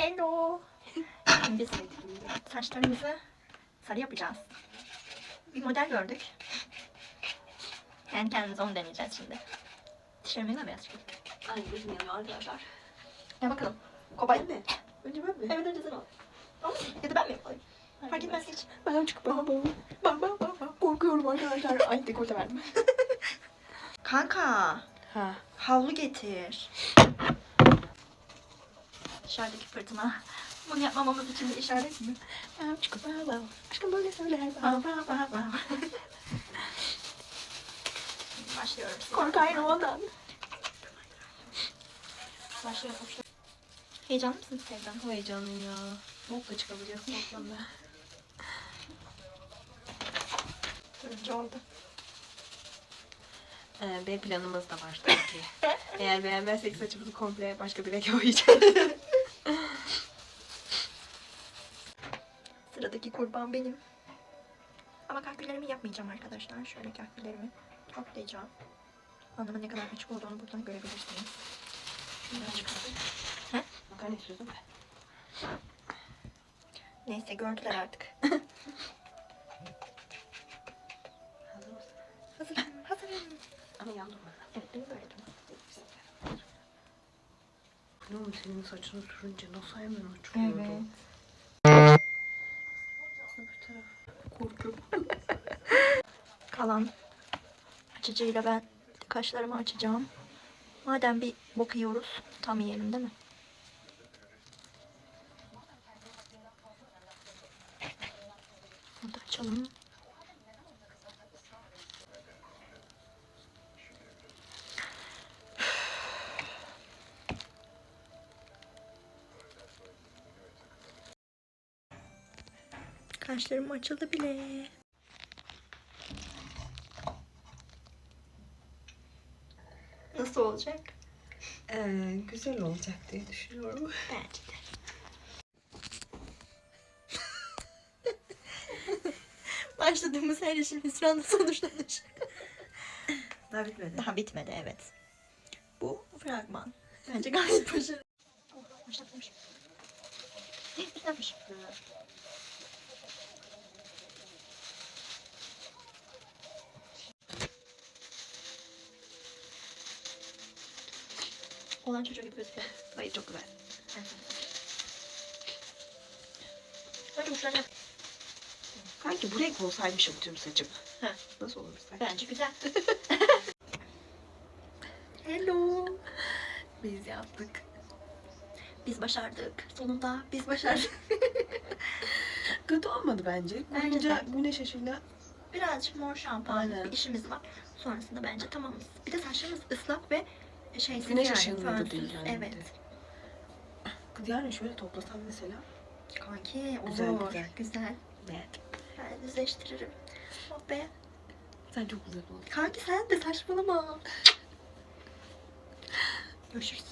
Hello. Biz saçlarımızı sarı yapacağız. Bir model gördük. Kendi kendimize onu deneyeceğiz şimdi. Dişlerimi de beyaz çıkıyor. Ay yanıyor arkadaşlar. Ya bakalım. Kobay. Ben mi? Önce ben mi? Evet önce sen. Ama ya da ben mi yapayım? Fark etmez hiç. Ben çıkıp baba baba. Baba baba. Korkuyorum arkadaşlar. Ay dekolte verdim. Kanka. Ha. Havlu getir. Dışarıdaki fırtına. Bunu yapmamamız için bir işaret mi? Ben. Aşkım böyle söyler. Ba, ba, ba, ba. Başlıyorum. Korkarım ondan. Başlıyorum. Heyecanlı mısın Sevdan? Heyecanlıyım ya. Bok da çıkabiliyor. Boktan da. Turuncu oldu. Ee, B planımız da var tabii ki. Eğer beğenmezsek saçımızı komple başka bir renk boyayacağız. Sıradaki kurban benim. Ama kahvelerimi yapmayacağım arkadaşlar. Şöyle kahvelerimi toplayacağım. Anlamın ne kadar açık olduğunu buradan görebilirsiniz. Makarna istiyorsun. Neyse gördüler artık. Hazır mısın? Hazırım, hazırım. Ama yandım ben. Evet, böyle durma. Ne oldu senin saçını sürünce nasıl hemen uçuyordu? Evet. Öbür taraf. Korkuyorum. Kalan açıcıyla ben kaşlarımı açacağım. Madem bir bok yiyoruz, tam yiyelim değil mi? Bunu da açalım. Kaşlarım açıldı bile. Nasıl olacak? Ee, güzel olacak diye düşünüyorum. Bence de. Başladığımız her işin hüsranla sonuçlanır. Daha bitmedi. Daha bitmedi evet. Bu fragman. Bence gayet başarılı. Oh, başlatmış. Olan çocuğu gibi gözüküyor. Hayır çok güzel. Önce uçlarını yap. Sanki bu renk olsaymışım tüm saçım. Heh. Nasıl olur sanki? Bence güzel. Hello. Biz yaptık. Biz başardık. Sonunda biz başardık. Kötü olmadı bence. Bence Kurunca de. güneş ışığıyla Birazcık mor şampuanlı Aynen. bir işimiz var. Sonrasında bence tamamız. Bir de saçlarımız ıslak ve şey güneş yani, ışığında da fönsüz. değil. Yani Evet. Kız yani şöyle toplasam mesela. Kanki olur. Güzel, Güzel. güzel. Evet. Ben düzleştiririm. Oh be. Sen çok güzel oldun. Kanki sen de saçmalama. Görüşürüz.